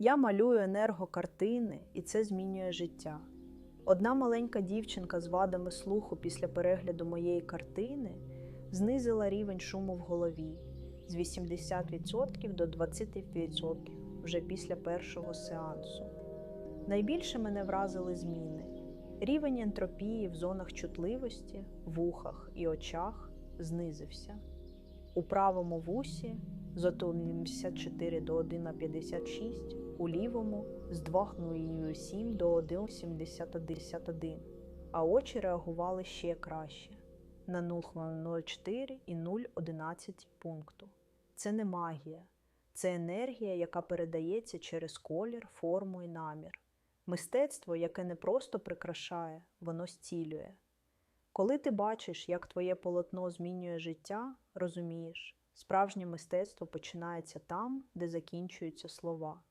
Я малюю енергокартини, і це змінює життя. Одна маленька дівчинка з вадами слуху після перегляду моєї картини знизила рівень шуму в голові з 80% до 20% вже після першого сеансу. Найбільше мене вразили зміни. Рівень ентропії в зонах чутливості, вухах і очах знизився. У правому вусі з 1,74 до 1,56, у лівому з 2,07 до 1,71, а очі реагували ще краще на 0,04 і 0,11 пункту. Це не магія, це енергія, яка передається через колір, форму і намір. Мистецтво, яке не просто прикрашає, воно зцілює. Коли ти бачиш, як твоє полотно змінює життя, розумієш, справжнє мистецтво починається там, де закінчуються слова.